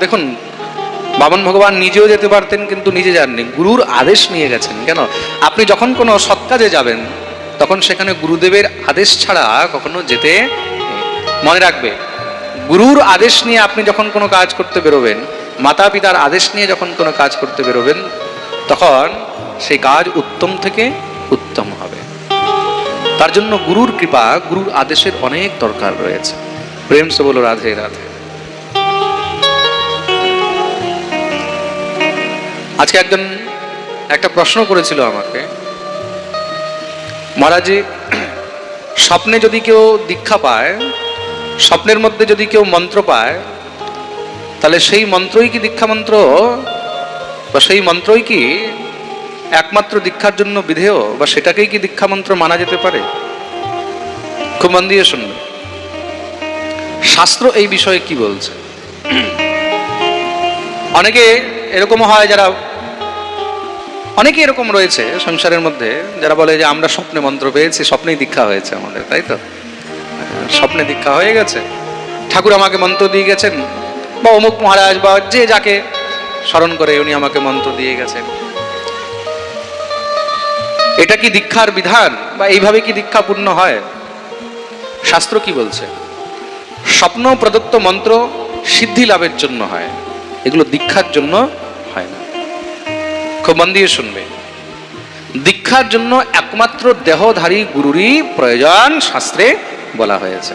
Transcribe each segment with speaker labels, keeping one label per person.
Speaker 1: দেখুন, বামন ভগবান নিজেও যেতে পারতেন, কিন্তু নিজে যাননি। গুরুর আদেশ নিয়ে গেছেন। কেন? আপনি যখন কোনো সৎ কাজে যাবেন, তখন সেখানে গুরুদেবের আদেশ ছাড়া কখনো যেতে মনে রাখবে। গুরুর আদেশ নিয়ে আপনি যখন কোনো কাজ করতে বেরোবেন মাতা পিতার আদেশ নিয়ে যখন কোনো কাজ করতে বেরোবেন, তখন সেই কাজ উত্তম থেকে উত্তম হবে। তার জন্য গুরুর কৃপা, গুরুর আদেশের অনেক দরকার রয়েছে। প্রেম সে বলো, রাধে রাধে। আজকে একজন, একটা প্রশ্ন করেছিল আমাকে। মহারাজি, স্বপ্নে যদি কেউ দীক্ষা পায়, স্বপ্নের মধ্যে যদি কেউ মন্ত্র পায়, তাহলে সেই মন্ত্রই কি দীক্ষা মন্ত্র? বা সেই মন্ত্রই কি একমাত্র দীক্ষার জন্য বিধেয়? বা সেটাকেই কি দীক্ষা মন্ত্র মানা যেতে পারে? খুব মন দিয়ে শুনবে। শাস্ত্র এই বিষয়ে কি বলছে? অনেকে এরকম হয় যারা অনেকে এরকম রয়েছে সংসারের মধ্যে, যারা বলে যে আমরা স্বপ্নে মন্ত্র পেয়েছি, স্বপ্নেই দীক্ষা হয়েছে আমাদের, তাই তো? স্বপ্নে দীক্ষা হয়ে গেছে। ঠাকুর আমাকে মন্ত্র দিয়ে গেছেন, বা অমুক মহারাজ, বা যে যাকে স্মরণ করে উনি আমাকে মন্ত্র দিয়ে গেছেন। এটা কি দীক্ষার বিধান, বা এইভাবে কি দীক্ষা পূর্ণ হয়? শাস্ত্র কি বলছে? স্বপ্ন প্রদত্ত মন্ত্র সিদ্ধি লাভের জন্য হয়। এগুলো দীক্ষার জন্য হয় না। খুব মন দিয়ে শুনবে। দীক্ষার জন্য একমাত্র দেহধারী গুরুরই প্রয়োজন শাস্ত্রে বলা হয়েছে।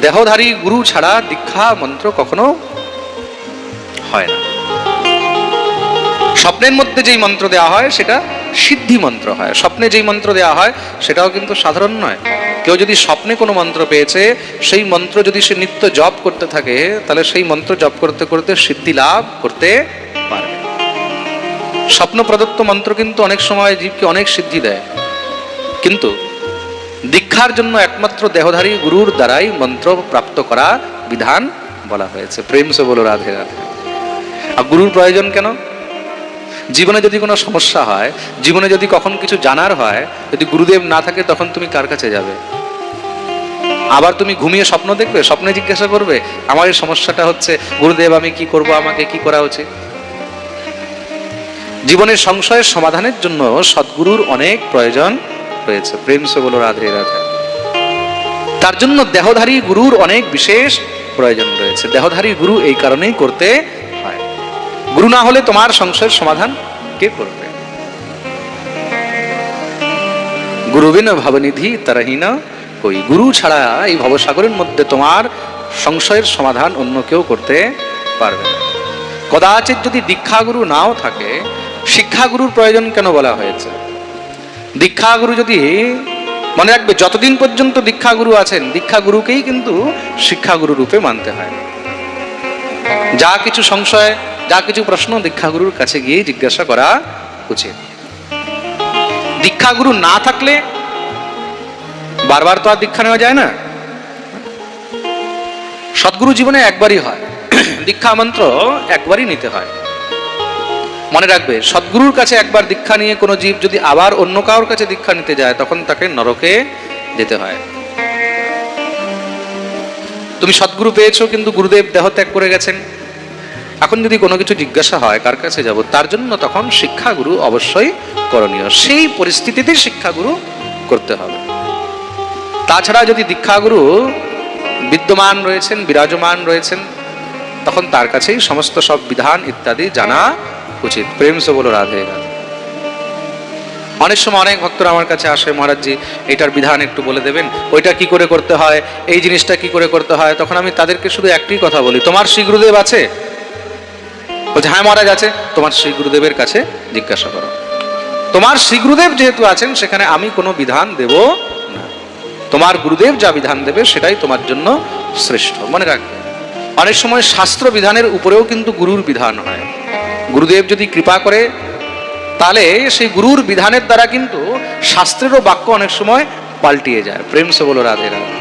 Speaker 1: দেহধারী গুরু ছাড়া দীক্ষা মন্ত্র কখনো হয় না। স্বপ্নের মধ্যে যেই মন্ত্র দেওয়া হয় সেটা সিদ্ধি মন্ত্র হয়। স্বপ্নে যেই মন্ত্র দেওয়া হয় সেটাও কিন্তু সাধারণ নয়। কেউ যদি স্বপ্নে কোনো মন্ত্র পেয়েছে, সেই মন্ত্র যদি সে নিত্য জপ করতে থাকে, তাহলে সেই মন্ত্র জপ করতে করতে সিদ্ধি লাভ করতে পারবে। স্বপ্ন প্রদত্ত মন্ত্র কিন্তু অনেক সময় জীবকে অনেক সিদ্ধি দেয়। কিন্তু দীক্ষার জন্য একমাত্র দেহধারী গুরুর দ্বারাই মন্ত্র প্রাপ্ত করা বিধান বলা হয়েছে। প্রেম সে বলো, রাধে রাধে। আর গুরুর প্রয়োজন কেন? জীবনে যদি কোনো সমস্যা হয়, জীবনে যদি কখন কিছু জানার হয়, যদি গুরুদেব না থাকে তখন তুমি কার কাছে যাবে? আবার তুমি ঘুমিয়ে স্বপ্ন দেখবে, স্বপ্নে জিজ্ঞাসা করবে, আমার এই সমস্যাটা হচ্ছে, গুরুদেব আমি কি করব, আমাকে কি করা উচিত? জীবনের সংশয়ের সমাধানের জন্য সদ্গুরুর অনেক প্রয়োজন রয়েছে। প্রেম সে বলো, রাধে রাধে। তার জন্য দেহধারী গুরুর অনেক বিশেষ প্রয়োজন রয়েছে। দেহধারী গুরু এই কারণেই করতে গুরু না হলে তোমার সংশয়ের সমাধান কে করবে? গুরুবিন ভবনিধি তারাহীন ওই গুরু ছাড়া এই ভবসাগরের মধ্যে তোমার সংশয়ের সমাধান অন্য কেউ করতে পারবে না। কদাচিৎ যদি দীক্ষাগুরু নাও থাকে, শিক্ষাগুরুর প্রয়োজন কেন বলা হয়েছে? দীক্ষাগুরু যদি মনে রাখবে, যতদিন পর্যন্ত দীক্ষাগুরু আছেন, দীক্ষাগুরুকেই কিন্তু শিক্ষাগুরু রূপে মানতে হয় যা কিছু সংশয়, যা কিছু প্রশ্ন দীক্ষাগুরুর কাছে গিয়ে জিজ্ঞাসা করা উচিত। দীক্ষাগুরু না থাকলে বারবার তো আর দীক্ষা নেওয়া যায় না। সদ্গুরু জীবনে একবারই হয়। দীক্ষা মন্ত্র একবারই নিতে হয়। মনে রাখবে, সদ্গুরুর কাছে একবার দীক্ষা নিয়ে কোনো জীব যদি আবার অন্য কারোর কাছে দীক্ষা নিতে যায়, তখন তাকে নরকে যেতে হয়। তুমি সদ্গুরু পেয়েছ, কিন্তু গুরুদেব দেহ ত্যাগ করে গেছেন। এখন যদি কোনো কিছু জিজ্ঞাসা হয়, কার কাছে যাব, তার জন্য তখন শিক্ষাগুরু অবশ্যই করণীয়। সেই পরিস্থিতিতে শিক্ষাগুরু করতে হবে। তাছাড়া যদি দীক্ষাগুরু বিদ্যমান রয়েছেন, বিরাজমান রয়েছেন, তখন তার কাছেই সমস্ত সব বিধান ইত্যাদি জানা উচিত। প্রেম বলো, রাধে রাধে। অনেক সময় অনেক ভক্তরা আমার কাছে আসে মহারাজজি এটার বিধান একটু বলে দেবেন। ওইটা কি করে করতে হয়? এই জিনিসটা কি করে করতে হয়? তখন আমি তাদেরকে শুধু একটি কথা বলি, তোমার শ্রী গুরুদেব আছে? বলছে হ্যাঁ মহারাজ আছে। তোমার শ্রী গুরুদেবের কাছে জিজ্ঞাসা করো। তোমার শ্রী গুরুদেব যেহেতু আছেন, সেখানে আমি কোনো বিধান দেব না। তোমার গুরুদেব যা বিধান দেবে, সেটাই তোমার জন্য শ্রেষ্ঠ। মনে রাখবে অনেক সময় শাস্ত্র বিধানের উপরেও কিন্তু গুরুর বিধান হয়। গুরুদেব যদি কৃপা করে তাহলে সেই গুরুর বিধানের দ্বারা কিন্তু শাস্ত্রেরও বাক্য অনেক সময় পাল্টিয়ে যায়। প্রেম সে বলো, রাধে রাধে।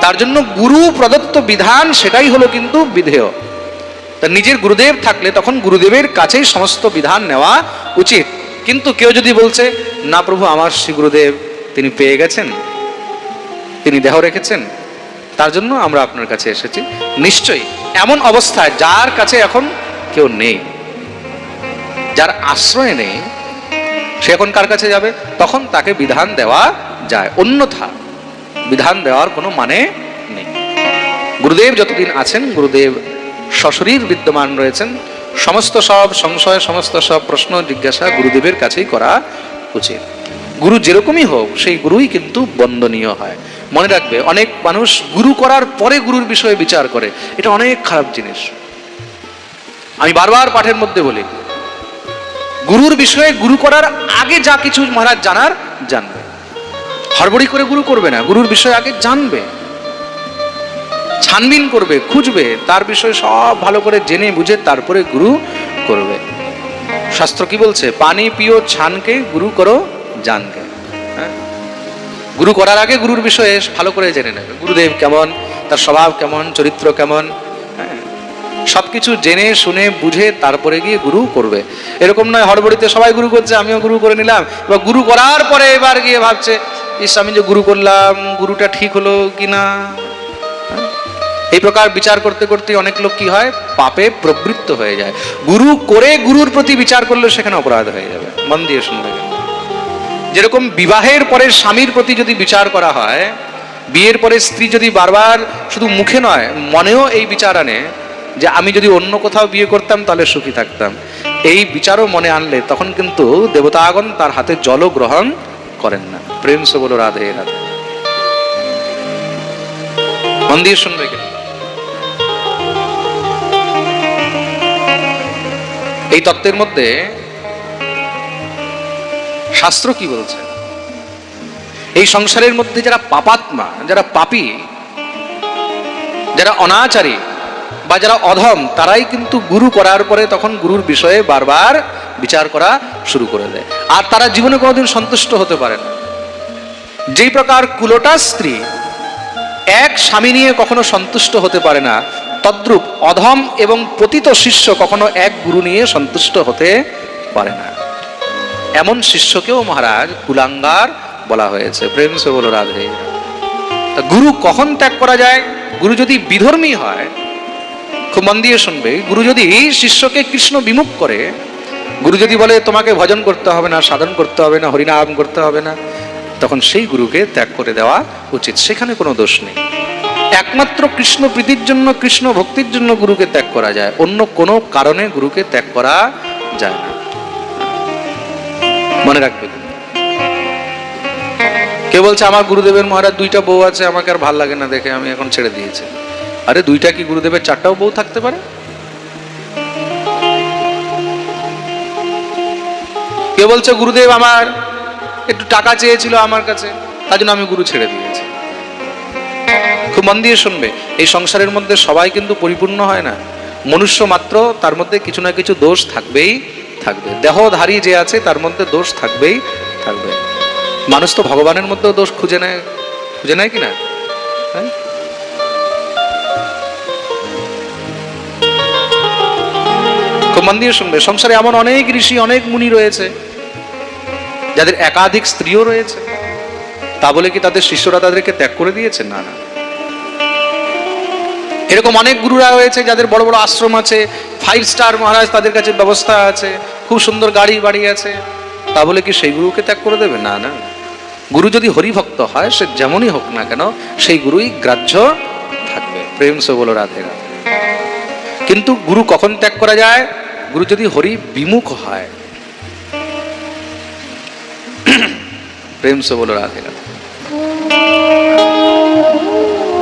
Speaker 1: তার জন্য গুরু প্রদত্ত বিধান সেটাই হলো কিন্তু বিধেয়। তা নিজের গুরুদেব থাকলে তখন গুরুদেবের কাছেই সমস্ত বিধান নেওয়া উচিত। কিন্তু কেউ যদি বলছে, না প্রভু, আমার শ্রী গুরুদেব, তিনি পেয়ে গেছেন, তিনি দেহ রেখেছেন, তার জন্য আমরা আপনার কাছে এসেছি। নিশ্চয়ই, এমন অবস্থায় যার কাছে এখন কেউ নেই। যার আশ্রয় নেই, সে এখন কার কাছে যাবে? তখন তাকে বিধান দেওয়া যায়। অন্যথা বিধান দেওয়ার কোনো মানে নেই। গুরুদেব যতদিন আছেন, গুরুদেব সশরীর বিদ্যমান রয়েছেন। সমস্ত সব সংশয়, সমস্ত সব প্রশ্ন, জিজ্ঞাসা গুরুদেবের কাছেই করা উচিত। গুরু যেরকমই হোক, সেই গুরুই কিন্তু বন্দনীয় হয়। মনে রাখবে, অনেক মানুষ গুরু করার পরে গুরুর বিষয়ে বিচার করে। এটা অনেক খারাপ জিনিস। আমি বারবার পাঠের মধ্যে বলি গুরুর বিষয়ে গুরু করার আগে যা কিছু মহারাজ জানার, জানবে। হড়বড়ি করে গুরু করবে না, গুরুর বিষয়ে আগে জানবে। ছানবিন করবে, খুঁজবে, তার বিষয়ে সব ভালো করে জেনে বুঝে তারপরে গুরু করবে। শাস্ত্র কি বলছে? পানি পিও ছানকে, গুরু করো জানকে। হ্যাঁ? গুরু করার আগে গুরুর বিষয়ে ভালো করে জেনে নেবে। গুরুদেব কেমন? তার স্বভাব কেমন? চরিত্র কেমন? হ্যাঁ? সবকিছু জেনে, শুনে, বুঝে তারপরে গিয়ে গুরু করবে। এরকম নয় হড়বড়িতে সবাই গুরু করছে, আমিও গুরু করে নিলাম। এবার গুরু করার পরে এবার গিয়ে ভাবছে, ইস, আমি যে গুরু করলাম, গুরুটা ঠিক হলো কি না? এই প্রকার বিচার করতে করতে অনেক লোক কি হয়? পাপে প্রবৃত্ত হয়ে যায়। গুরু করে গুরুর প্রতি বিচার করলে সেখানে অপরাধ হয়ে যাবে। মন দিয়ে শুনবে যেরকম বিবাহের পরে স্বামীর প্রতি যদি বিচার করা হয়, বিয়ের পরে স্ত্রী যদি বারবার শুধু মুখে নয়, মনেও এই বিচার আনে যে আমি যদি অন্য কোথাও বিয়ে করতাম, তাহলে সুখী থাকতাম। এই বিচারও মনে আনলে তখন কিন্তু দেবতাগণ তার হাতে জলও গ্রহণ করেন না। প্রেম সে বলো, রাধে রাধে। মন দিয়ে শুনবে কিন্তু এই তত্ত্বের মধ্যে শাস্ত্র কি বলছে? এই সংসারের মধ্যে যারা পাপাত্মা, যারা পাপী, যারা অনাচারী বা যারা অধম, তারাই কিন্তু গুরু করার পরে তখন গুরুর বিষয়ে বারবার বিচার করা শুরু করে দেয়। আর তারা জীবনে কোনোদিন সন্তুষ্ট হতে পারে না। যেই প্রকার কুলোটা স্ত্রী এক স্বামী নিয়ে কখনো সন্তুষ্ট হতে পারে না, তদ্রূপ অধম এবং পতিত শিষ্য কখনো এক গুরু নিয়ে সন্তুষ্ট হতে পারে না। এমন শিষ্যকেও মহারাজ কুলাঙ্গার বলা হয়েছে। প্রেম সে বলো, রাধে। গুরু কখন ত্যাগ করা যায়? গুরু যদি বিধর্মী হয় খুব মন দিয়ে শুনবে, গুরু যদি শিষ্যকে কৃষ্ণ বিমুখ করে, গুরু যদি বলে, তোমাকে ভজন করতে হবে না, সাধন করতে হবে না, হরিনাম করতে হবে না, তখন সেই গুরুকে ত্যাগ করে দেওয়া উচিত, সেখানে কোনো দোষ নেই। একমাত্র কৃষ্ণ প্রীতির জন্য, কৃষ্ণ ভক্তির জন্য গুরুকে ত্যাগ করা যায়, অন্য কোনো কারণে গুরুকে ত্যাগ করা যায় না। মনে রাখবে। কে বলছে, আমার গুরুদেবের মহারাজ দুইটা বউ আছে, আমাকে আর ভালো লাগে না দেখে, আমি এখন ছেড়ে দিয়েছি। আরে দুইটা কি গুরুদেবের চারটাও বউ থাকতে পারে? কে বলছে, গুরুদেব আমার একটু টাকা চেয়েছিল আমার কাছে, তার জন্য আমি গুরু ছেড়ে দিয়েছি। খুব মন দিয়ে শুনবে, এই সংসারের মধ্যে সবাই কিন্তু পরিপূর্ণ হয় না। মনুষ্য মাত্র, তার মধ্যে কিছু না কিছু দোষ থাকবেই থাকবে। দেহধারী যে আছে, তার মধ্যে দোষ থাকবেই থাকবে। মানুষ তো ভগবানের মধ্যেও দোষ খুঁজে নেয় খুঁজে নেয় কি না? হ্যাঁ? খুব মন দিয়ে শুনবে। সংসারে এমন অনেক ঋষি, অনেক মুনি রয়েছে, যাদের একাধিক স্ত্রীও রয়েছে। তা বলে কি তাদের শিষ্যরা তাদেরকে ত্যাগ করে দিয়েছে? না না। এরকম অনেক গুরুরা রয়েছে যাদের বড় বড় আশ্রম আছে ফাইভ স্টার মহারাজ তাদের কাছে ব্যবস্থা আছে, খুব সুন্দর গাড়ি বাড়ি আছে। তা বলে কি সেই গুরুকে ত্যাগ করে দেবে? না না। গুরু যদি হরিভক্ত হয়, সে যেমনই হোক না কেন, সেই গুরুই গ্রাহ্য থাকবে। প্রেম সে বলো, রাধে রাধে। কিন্তু গুরু কখন ত্যাগ করা যায়? গুরু যদি হরি বিমুখ হয়, প্রেম সে বলো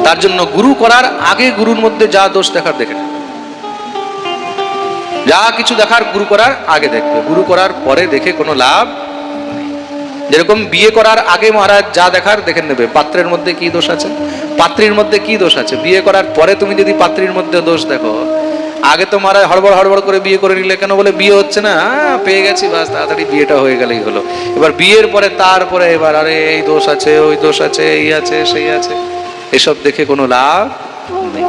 Speaker 1: তার জন্য গুরু করার আগে গুরুর মধ্যে যা দোষ দেখার দেখে নেবে। যা কিছু দেখার গুরু করার আগে দেখবে। গুরু করার পরে দেখে কোনো লাভ যেরকম বিয়ে করার আগে মহারাজ যা দেখার দেখে নেবে। পাত্রের মধ্যে কি দোষ আছে? পাত্রীর মধ্যে কি দোষ আছে? বিয়ে করার পরে তুমি যদি পাত্রীর মধ্যে দোষ দেখো আগে তো মারা হড়বড় হড়বড় করে বিয়ে করে নিলে, কেন বলে বিয়ে হচ্ছে না? পেয়ে গেছি, বাস, তাড়াতাড়ি বিয়েটা হয়ে গেলেই হলো। এবার বিয়ের পরে, তারপরে এবার, আরে, এই দোষ আছে, ওই দোষ আছে, এই আছে, সেই আছে। এসব দেখে কোনো লাভ নেই।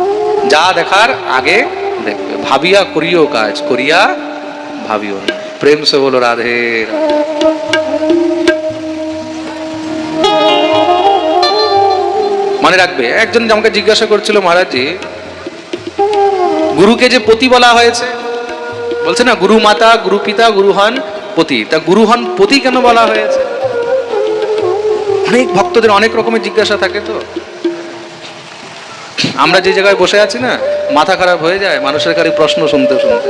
Speaker 1: যা দেখার আগে দেখবে। ভাবিয়া করিও কাজ, করিয়া ভাবিও না। প্রেম সে বলো, রাধে। মনে রাখবে, একজন আমাকে জিজ্ঞাসা করছিল মহারাজজি গুরুকে যে পতি বলা হয়েছে। বলছে না, গুরু মাতা, গুরু পিতা, গুরু হন, পতি। তা গুরু হন, পতি কেন বলা হয়েছে? অনেক ভক্তদের অনেক রকমের জিজ্ঞাসা থাকে তো। আমরা যে জায়গায় বসে আছি না, মাথা খারাপ হয়ে যায়, মানুষের খালি প্রশ্ন শুনতে শুনতে।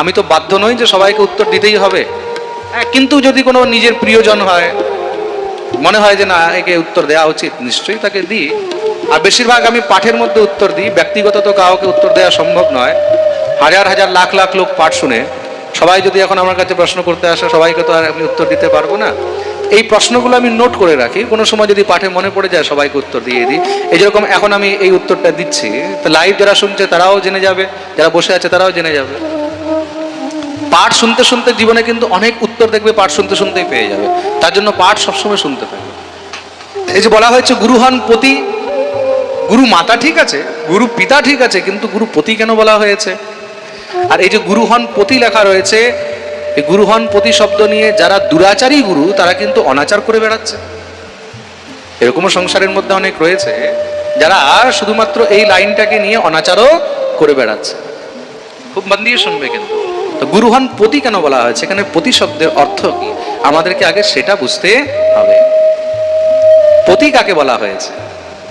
Speaker 1: আমি তো বাধ্য নই যে সবাইকে উত্তর দিতেই হবে। হ্যাঁ কিন্তু যদি কোনো নিজের প্রিয়জন হয়, মনে হয় যে না, একে উত্তর দেওয়া উচিত, নিশ্চয়ই তাকে দিই। আর বেশিরভাগ আমি পাঠের মধ্যে উত্তর দিই, ব্যক্তিগত তো কাউকে উত্তর দেওয়া সম্ভব নয়। হাজার হাজার লাখ লাখ লোক পাঠ শুনে, সবাই যদি এখন আমার কাছে প্রশ্ন করতে আসে, সবাইকে তো আর আমি উত্তর দিতে পারব না। এই প্রশ্নগুলো আমি নোট করে রাখি, কোনো সময় যদি পাঠে মনে পড়ে যায়, সবাইকে উত্তর দিয়ে দিই। এই যেরকম এখন আমি এই উত্তরটা দিচ্ছি, তো লাইভ যারা শুনছে, তারাও জেনে যাবে, যারা বসে আছে, তারাও জেনে যাবে। পাঠ শুনতে শুনতে জীবনে কিন্তু অনেক উত্তর দেখবে, পাঠ শুনতে শুনতেই পেয়ে যাবে। তার জন্য পাঠ সবসময় শুনতে থাকবে এই যে বলা হয়েছে গুরু হন পতি গুরু মাতা ঠিক আছে, গুরু পিতা ঠিক আছে, কিন্তু গুরু পতি কেন বলা হয়েছে? আর এই যে গুরু হন পতি লেখা রয়েছে, এই গুরু হন পতি শব্দ নিয়ে যারা দুরাচারী গুরু, তারা কিন্তু অনাচার করে বেড়াচ্ছে। এরকমও সংসারের মধ্যে অনেক রয়েছে, যারা শুধুমাত্র এই লাইনটাকে নিয়ে অনাচারও করে বেড়াচ্ছে। খুব মন দিয়ে শুনবে কিন্তু। তো গুরু হন পতি কেন বলা হয়েছে? এখানে পতি শব্দের অর্থ কি? আমাদেরকে আগে সেটা বুঝতে হবে। পতি কাকে বলা হয়েছে?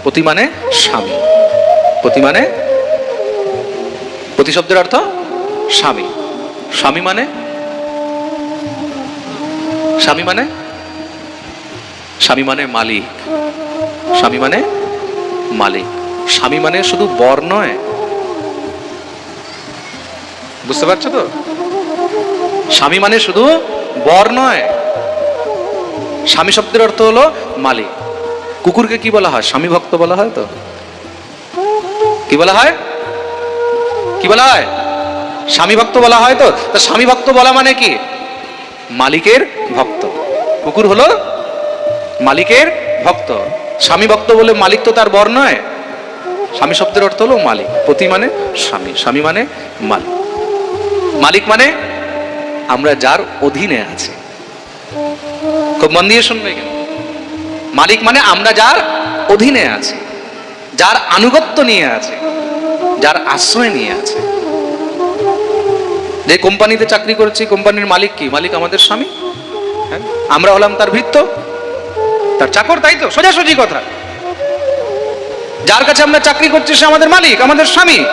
Speaker 1: পতি মানে স্বামী। পতি মানে? পতি শব্দের অর্থ স্বামী। স্বামী মানে? স্বামী মানে? স্বামী মানে মালিক। স্বামী মানে মালিক। স্বামী মানে শুধু বর নয়। বুঝতে পারছ তো? স্বামী মানে শুধু বর নয়। স্বামী শব্দের অর্থ হলো মালিক। কুকুরকে কি বলা হয়? স্বামী ভক্ত বলা হয় তো? কি বলা হয়? কি বলা হয়? স্বামী ভক্ত বলা হয় তো? তা স্বামী ভক্ত বলা মানে কি? মালিকের ভক্ত। কুকুর হলো মালিকের ভক্ত। স্বামী ভক্ত বলে মালিক তো তার বর নয়। স্বামী শব্দের অর্থ হলো মালিক। পতি মানে স্বামী স্বামী মানে মালিক। মালিক মানে আমরা যার অধীনে আছি। খুব মন দিয়ে শুনবে কিন্তু। মালিক মানে আমরা যার অধীনে আছি, যার আনুগত্য নিয়ে আছে, যার আশ্রয় নিয়ে আছে। যে কোম্পানিতে চাকরি করছি, কোম্পানির মালিক কি? মালিক আমাদের স্বামী। হ্যাঁ? আমরা হলাম তার ভৃত্য, তার চাকর, তাই তো? সোজাসুজি কথা। যার কাছে আমরা চাকরি করছি, সে আমাদের মালিক, আমাদের স্বামী।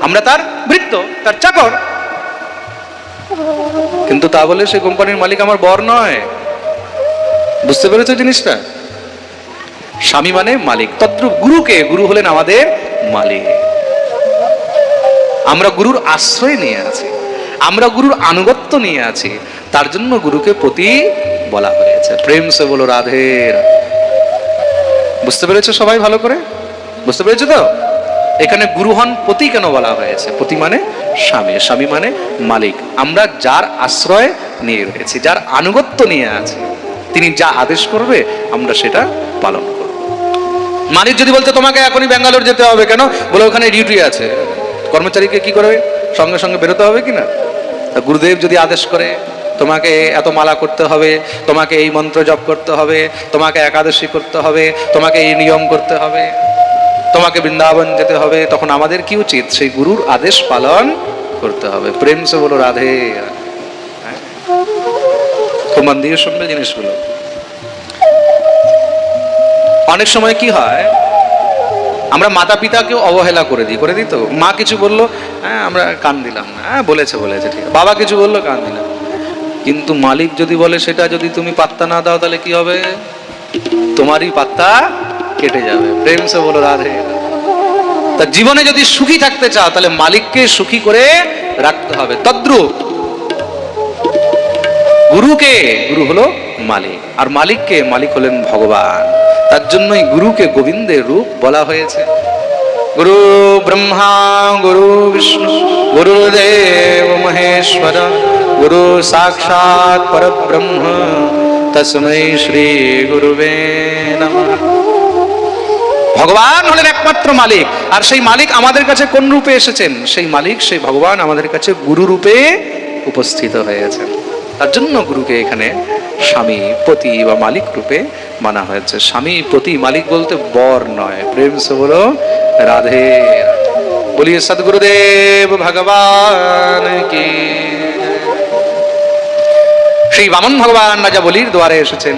Speaker 1: আমরা তার ভৃত্য, তার চাকর। কিন্তু তা বলে সে কোম্পানির মালিক আমার বর নয়। বুঝতে পেরেছ জিনিসটা? স্বামী মানে মালিক। তদ্রুপ গুরুকে গুরু হলেন আমাদের মালিক। আমরা গুরুর আশ্রয় নিয়ে আছি। আমরা গুরুর আনুগত্য নিয়ে আছি। তার জন্য গুরুকে প্রতি বলা হয়েছে। প্রেম সে বলো, রাধে রাধে। বুঝতে পেরেছ সবাই ভালো করে? বুঝতে পেরেছ তো? এখানে গুরু হন পতি কেন বলা হয়েছে? পতি মানে স্বামী স্বামী মানে মালিক। আমরা যার আশ্রয় নিয়ে রয়েছি, যার আনুগত্য নিয়ে আছি। তিনি যা আদেশ করবে, আমরা সেটা পালন করব। মালিক যদি বলতে, তোমাকে এখনই ব্যাঙ্গালোর যেতে হবে কেন? বলে, ওখানে ডিউটি আছে। কর্মচারীকে কি করবে সঙ্গে সঙ্গে বেরোতে হবে কি না? গুরুদেব যদি আদেশ করে, তোমাকে এত মালা করতে হবে, তোমাকে এই মন্ত্র জপ করতে হবে, তোমাকে একাদশী করতে হবে, তোমাকে এই নিয়ম করতে হবে, তোমাকে বৃন্দাবন যেতে হবে, তখন আমাদের কি উচিত? সেই গুরুর আদেশ পালন করতে হবে। প্রেম সে বলো রাধে। মন দিয়ে শুনবে জিনিসগুলো। অনেক সময় কি হয়, আমরা মাতা পিতাকেও অবহেলা করে দিই করে দিই তো? মা কিছু বলল হ্যাঁ আমরা কান দিলাম না। হ্যাঁ বলেছে বলেছে, ঠিক। বাবা কিছু বলল, কান দিলাম। কিন্তু মালিক যদি বলে, সেটা যদি তুমি পাত্তা না দাও, তাহলে কি হবে? তোমারই পাত্তা কেটে যাবে। প্রেম সে বলো, রাধে। তা জীবনে যদি সুখী থাকতে চাও, তাহলে মালিককে সুখী করে রাখতে হবে। তদ্রুপ গুরুকে, গুরু হলো মালিক। আর মালিককে, মালিক হলেন ভগবান। তার জন্যই গুরুকে গোবিন্দের রূপ বলা হয়েছে। গুরু ব্রহ্মা, গুরু বিষ্ণু, গুরুদেব মহেশ্বর, গুরু সাক্ষাৎ পরব্রহ্ম, তসমৈ শ্রী গুরুবে ভগবান হলেন একমাত্র মালিক। আর সেই মালিক আমাদের কাছে কোন রূপে এসেছেন? সেই মালিক, সেই ভগবান আমাদের কাছে গুরু রূপে উপস্থিত হয়েছেন। তার জন্য গুরুকে এখানে স্বামী পতি বা মালিক রূপে মানা হয়েছে। স্বামী পতি মালিক বলতে বর নয়। প্রেম সে বলো, রাধে বলিয়ে সদগুরুদেব ভগবান কি সেই বামন ভগবান রাজা বলির দ্বারে এসেছেন।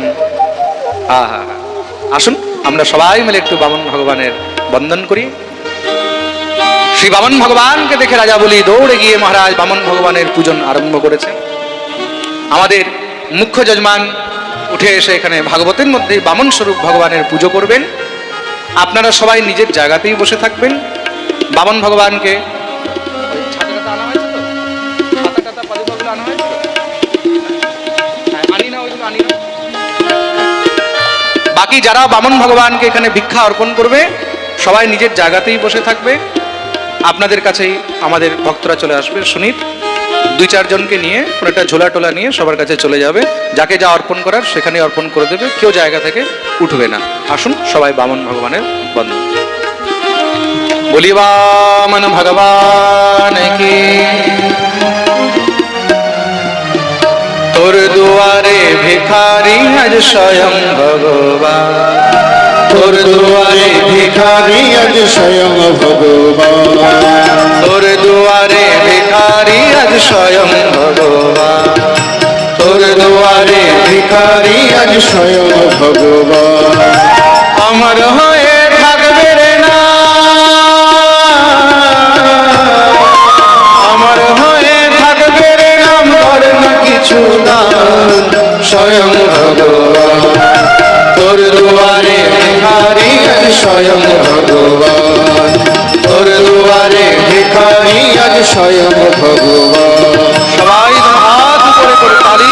Speaker 1: আহা আসুন, আমরা সবাই মিলে একটু বামন ভগবানের বন্দন করি। শ্রী বামন ভগবানকে দেখে রাজা বলি দৌড়ে গিয়ে মহারাজ বামন ভগবানের পূজন আরম্ভ করেছে আমাদের মুখ্য যজমান উঠে এসে এখানে ভাগবতের মধ্যে বামন স্বরূপ ভগবানের পুজো করবেন। আপনারা সবাই নিজের জায়গাতেই বসে থাকবেন। বামন ভগবানকে বাকি যারা বামন ভগবানকে এখানে ভিক্ষা অর্পণ করবে, সবাই নিজের জায়গাতেই বসে থাকবে। আপনাদের কাছেই আমাদের ভক্তরা চলে আসবে, সুনীত। দুই চারজনকে নিয়ে কোনো একটা ঝোলা টোলা নিয়ে সবার কাছে চলে যাবে। যাকে যা অর্পণ করার সেখানে অর্পণ করে দেবে। কেউ জায়গা থেকে উঠবে না। আসুন, সবাই বামন ভগবানের বন্ধু বলি বামন ভগবান কি? তোর দুয়ারে ভিখারি আজ স্বয়ং ভগবান। তোর দুয়ারে ভিখারি
Speaker 2: আজ স্বয়ং ভগবান।
Speaker 1: তোর দুয়ারে ভিখারি আজ স্বয়ং ভগবান। তোর দুয়ারে
Speaker 2: ভিখারি আজ স্বয়ং ভগবান।
Speaker 1: আমার হয়ে থাকবে রে না। আমার হয়ে থাকবে রে নাম কর না কিছু দান স্বয়ং ভগবান। তোর দুয়ারে ভিখারি আজ স্বয়ং ভগবান। তোর দুয়ারে
Speaker 2: আজ স্বয়ং ভগবান।
Speaker 1: সবাই হাত করে করে তালি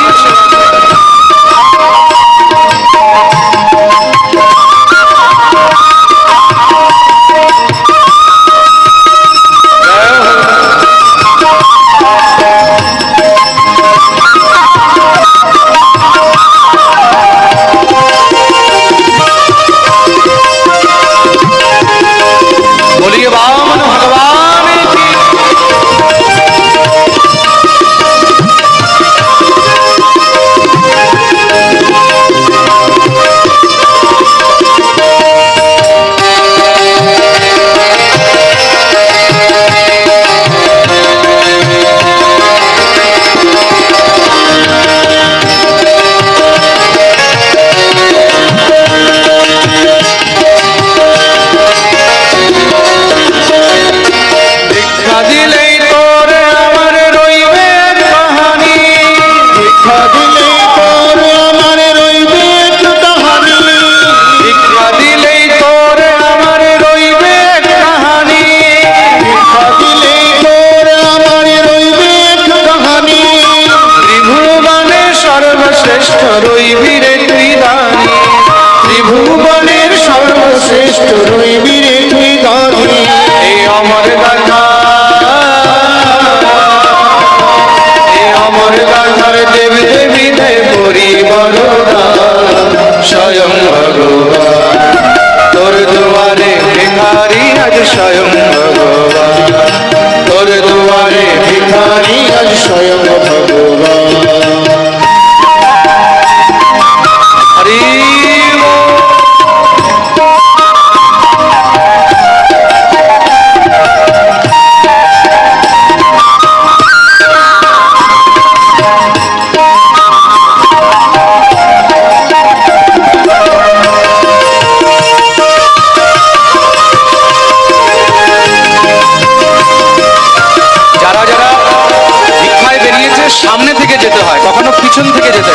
Speaker 1: পিছন থেকে যেতে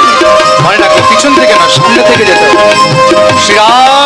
Speaker 1: মানে রাখবে পিছন থেকে না সামনে থেকে যেতে শ্রীরাম!